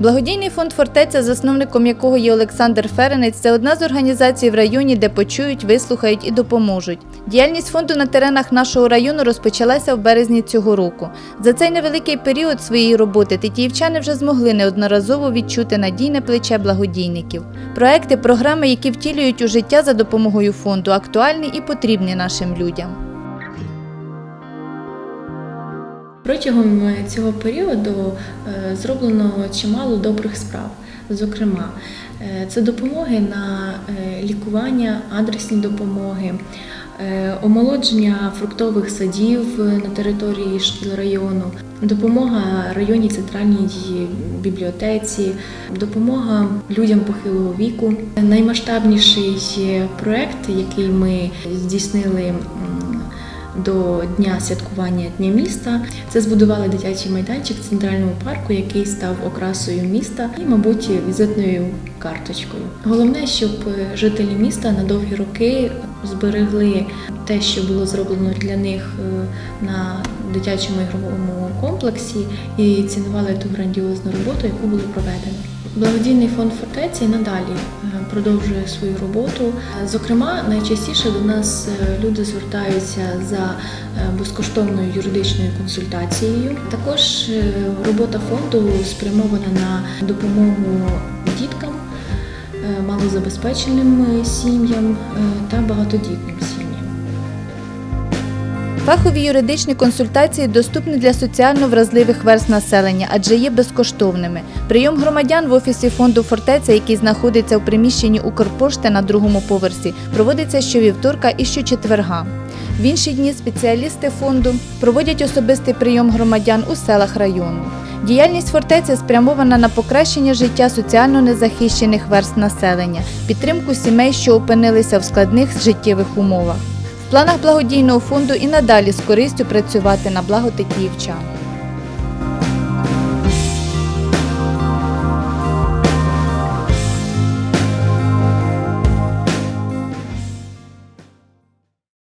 Благодійний фонд Фортеця, засновником якого є Олександр Ференець, це одна з організацій в районі, де почують, вислухають і допоможуть. Діяльність фонду на теренах нашого району розпочалася в березні цього року. За цей невеликий період своєї роботи тетіївчани вже змогли неодноразово відчути надійне плече благодійників. Проекти, програми, які втілюють у життя за допомогою фонду, актуальні і потрібні нашим людям. Протягом е, цього періоду е, зроблено чимало добрих справ. Зокрема, е, це допомоги на лікування, адресні допомоги, омолодження фруктових садів на території шкіл району, допомога районній центральній бібліотеці, допомога людям похилого віку. Наймасштабніший проект, який ми здійснили. До дня святкування Дня міста. Це збудували дитячий майданчик в центральному парку, який став окрасою міста і, мабуть, візитною карточкою. Головне, щоб жителі міста на довгі роки зберегли те, що було зроблено для них е, на дитячому ігровому комплексі, і цінували ту грандіозну роботу, яку було проведено. Благодійний фонд фортеці надалі е, продовжує свою роботу. Зокрема, найчастіше до нас е, люди звертаються за е, безкоштовною юридичною консультацією. Також робота фонду спрямована на допомогу діткам, малозабезпеченим сім'ям та багатодітним. Фахові юридичні консультації доступні для соціально вразливих верст населення, адже є безкоштовними. Прийом громадян в офісі фонду Фортеця, який знаходиться у приміщенні Укрпошти на другому поверсі, проводиться щовівторка і щочетверга. В інші дні спеціалісти фонду проводять особистий прийом громадян у селах району. Діяльність фортеці спрямована на покращення життя соціально незахищених верст населення, підтримку сімей, що опинилися в складних життєвих умовах. В планах благодійного фонду і надалі з користю працювати на благо тетіївчан.